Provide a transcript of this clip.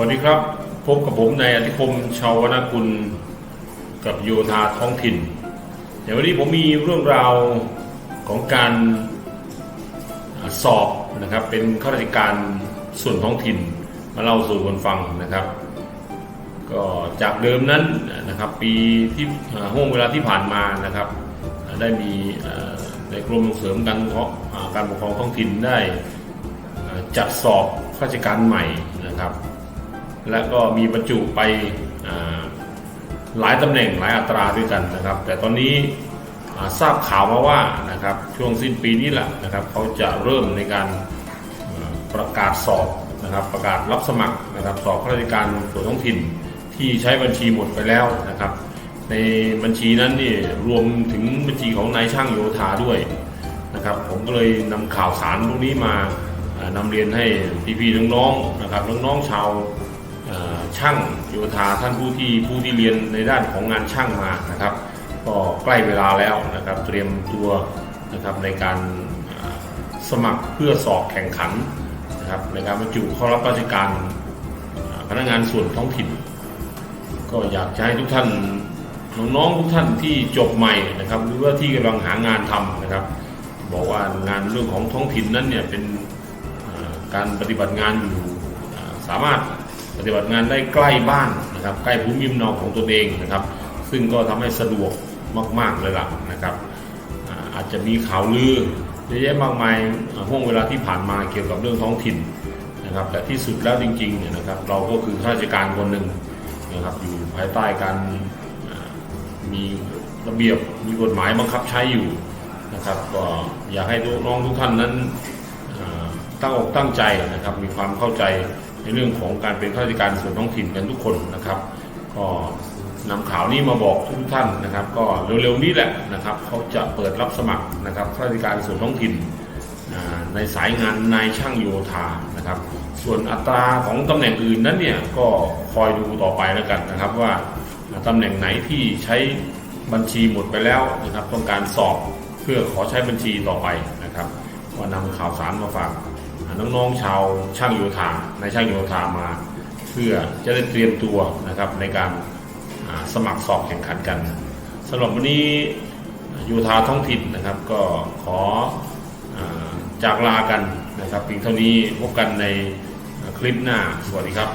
วัสดีครับ พบกับผมในายอธิคมชาวนากุลกับโยธาท้องถิ่นเดี๋ยววันนี้ผมมีเรื่องราวของการสอบนะครับ เป็นข้าราชการส่วนท้องถิ่น มาเล่าสู่กันฟังนะครับ ก็จากเดิมนั้นนะครับ ปีที่ห่วงเวลาที่ผ่านมานะครับ ได้มีในกรมส่งเสริมการปกครองอ่าการปกครองท้องถิ่นได้จัดสอบข้าราชการใหม่นะครับ และก็มีบรรจุไปหลายตำแหน่งหลายอัตราด้วยกันนะครับ แต่ตอนนี้ทราบข่าวมาว่านะครับช่วงสิ้นปีนี้แหละนะครับเขาจะเริ่มในการประกาศสอบนะครับประกาศรับสมัครนะครับสอบข้าราชการส่วนท้องถิ่นที่ใช้บัญชีหมดไปแล้วนะครับ ในบัญชีนั้นนี่รวมถึงบัญชีของนายช่างโยธาด้วยนะครับผมก็เลยนำข่าวสารพวกนี้มาอ่านำเรียนให้พี่ๆน้องๆนะครับน้องๆชาว ช่างโยธาท่านผู้ที่ผู้ที่เรียนในด้านของงานช่างมานะครับ ก็ใกล้เวลาแล้วนะครับ เตรียมตัวนะครับในการสมัครเพื่อสอบแข่งขันนะครับในการบรรจุเข้ารับราชการพนักงานส่วนท้องถิ่น ก็อยากจะให้ทุกท่านน้องๆทุกท่านที่จบใหม่นะครับ หรือว่าที่กำลังหางานทำนะครับ บอกว่างานเรื่องของท้องถิ่นนั้นเนี่ยเป็นการปฏิบัติงานอยู่สามารถ ปฏิบัติงานได้ใกล้บ้านนะครับใกล้ภูมิลำเนาของตนเองนะครับ ซึ่งก็ทำให้สะดวกมากๆเลยล่ะนะครับอาจจะมีข่าวลือเยอะแยะมากมายห่วงเวลาที่ผ่านมาเกี่ยวกับเรื่องท้องถิ่นนะครับ แต่ที่สุดแล้วจริงๆเนี่ยนะครับเราก็คือข้าราชการคนหนึ่งนะครับอยู่ภายใต้การมีระเบียบมีกฎหมายบังคับใช้อยู่นะครับก็อยากให้น้องทุกท่านนั้นตั้งอกตั้งใจนะครับมีความเข้าใจ ในเรื่องของการเป็นข้าราชการส่วนท้องถิ่นกันทุกคนนะครับ ก็นำข่าวนี้มาบอกทุกท่านนะครับ ก็เร็วๆนี้แหละนะครับเขาจะเปิดรับสมัครนะครับข้าราชการส่วนท้องถิ่นในสายงานนายช่างโยธานะครับ ส่วนอัตราของตำแหน่งอื่นนั้นเนี่ยก็คอยดูต่อไปแล้วกันนะครับว่าตำแหน่งไหนที่ใช้บัญชีหมดไปแล้วนะครับ ต้องการสอบเพื่อขอใช้บัญชีต่อไปนะครับ ว่านำข่าวสารมาฝากน้องๆชาวช่างโยธาในช่างโยธามา เพื่อจะได้เตรียมตัวนะครับในการสมัครสอบแข่งขันกันสำหรับวันนี้โยธาท้องถิ่นนะครับ ก็ขออจากลากันนะครับเพียงเท่านี้พบกันในคลิปหน้าสวัสดีครับ